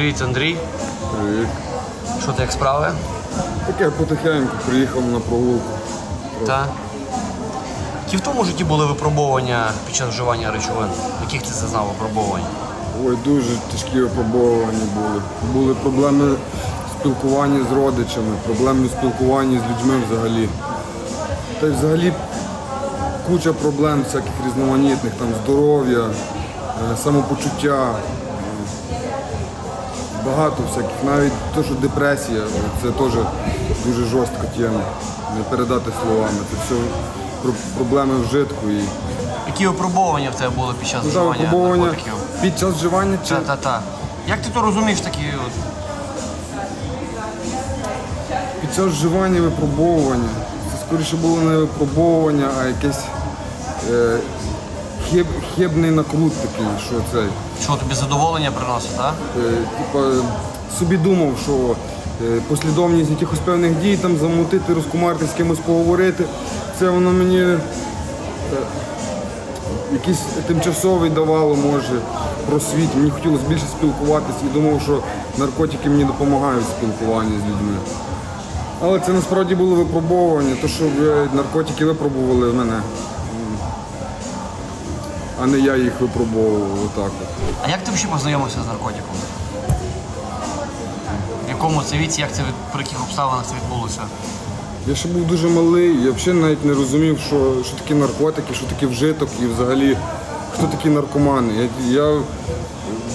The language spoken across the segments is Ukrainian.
Привіт, Андрій. Привіт. Що ти як справи? Таке потихеньку приїхав на прогулку. Та? Які в тому житті були випробовування під час вживання речовин? Яких ти зазнав випробувань? Ой, дуже тяжкі випробування були. Були проблеми спілкування з родичами, проблеми в спілкуванні з людьми взагалі. Та й взагалі куча проблем всяких різноманітних, там здоров'я, е, самопочуття. Багато всяких, навіть те, що депресія, це теж дуже жорстка тема. Не передати словами. Це все про- проблеми вжитку. І Які випробування в тебе були під час Ну, вживання випробування наркотиків? під час вживання чи Та-та-та. Як ти то розумієш такі от? під час вживання випробовування. Це скоріше було не випробовування, а якесь е, хиб, хибний накрут такий, що цей. Що тобі задоволення приносить, так? Е, типа, собі думав, що е, послідовність якихось певних дій, там замутити, розкумарити, з кимось поговорити, це воно мені е, якийсь тимчасовий давало, може, просвіт. Мені хотілося більше спілкуватися і думав, що наркотики мені допомагають в спілкуванні з людьми. Але це насправді було випробовування, то що наркотики випробували в мене, а не я їх випробовував отак. А як ти взагалі познайомився з наркотиком? В якому це віці, як це від при яких обставинах це відбулося? Я ще був дуже малий, я взагалі навіть не розумів, що, що таке наркотики, що таке вжиток і взагалі хто такі наркомани. Я, я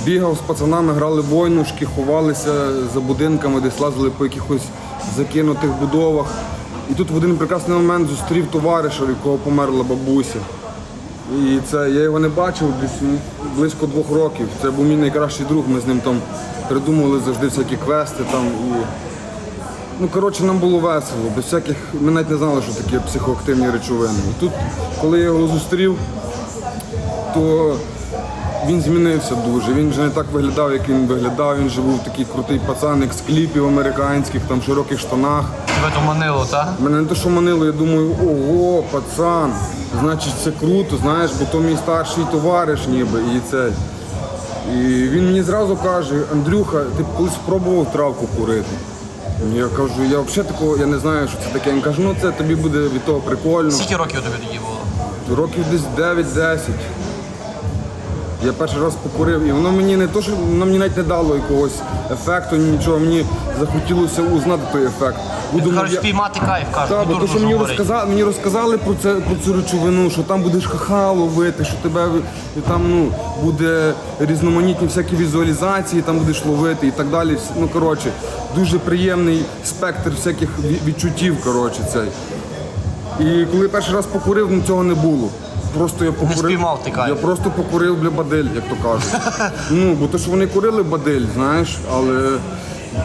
бігав з пацанами, грали войнушки, ховалися за будинками, десь лазили по якихось закинутих будовах. І тут в один прекрасний момент зустрів товариша, в якого померла бабуся. І це я його не бачив десь близько двох років. Це був мій найкращий друг. Ми з ним там придумували завжди всякі квести там і. Ну, коротше, нам було весело, без всяких. Ми навіть не знали, що таке психоактивні речовини. І тут, коли я його зустрів, то він змінився дуже. Він вже не так виглядав, як він виглядав. Він вже був такий крутий пацаник з кліпів американських, там в широких штанах. Тебе то манило, так? Мене не те, що манило, я думаю, ого, пацан, значить це круто, знаєш, бо то мій старший товариш ніби і це. І він мені зразу каже, Андрюха, ти колись спробував травку курити? Я кажу, я взагалі такого я не знаю, що це таке. Він каже, ну це тобі буде від того прикольно. Скільки років тобі тоді було? Років десь 9-10. Я перший раз покурив, і воно мені не то, що воно мені навіть не дало якогось ефекту, нічого. Мені захотілося узнати той ефект. Буду Кажуть, я- спіймати кайф, кажуть, так, бо то, що мені розказали, мені розказали про це про цю речовину, що там будеш ха-ха ловити, що тебе там ну буде різноманітні всякі візуалізації, там будеш ловити і так далі. Ну коротше, дуже приємний спектр всяких відчуттів. Коротше, цей. І коли перший раз покурив, ну цього не було. Просто я покурив. спіймав ти кайф. Я просто покурив бля бадель, як то кажуть. ну, бо то, що вони курили бадель, знаєш, але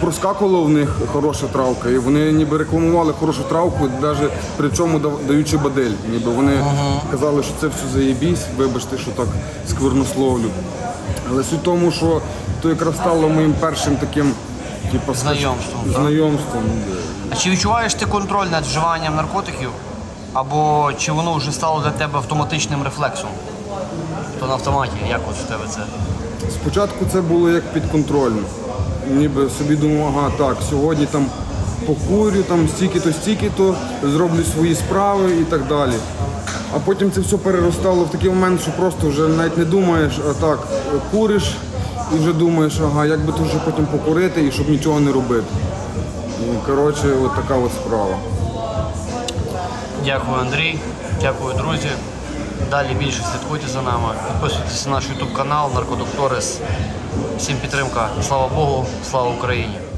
проскакувала в них хороша травка, і вони ніби рекламували хорошу травку, навіть при чому даючи бадель. Ніби вони казали, що це все заєбісь, вибачте, що так сквернословлю. Але суть в тому, що то якраз стало моїм першим таким, типу, Знайомством, знайомством. А чи відчуваєш ти контроль над вживанням наркотиків? Або чи воно вже стало для тебе автоматичним рефлексом? То на автоматі, як от в тебе це? Спочатку це було як підконтрольно. Ніби собі думав, ага, так, сьогодні там покурю, там стільки-то, стільки-то, зроблю свої справи і так далі. А потім це все переростало в такий момент, що просто вже навіть не думаєш, а так, куриш і вже думаєш, ага, як би то вже потім покурити і щоб нічого не робити. Коротше, от така от справа. Дякую, Андрій. Дякую, друзі. Далі більше слідкуйте за нами. Підписуйтесь на наш YouTube канал Наркодокторис. Всім підтримка. Слава Богу, слава Україні!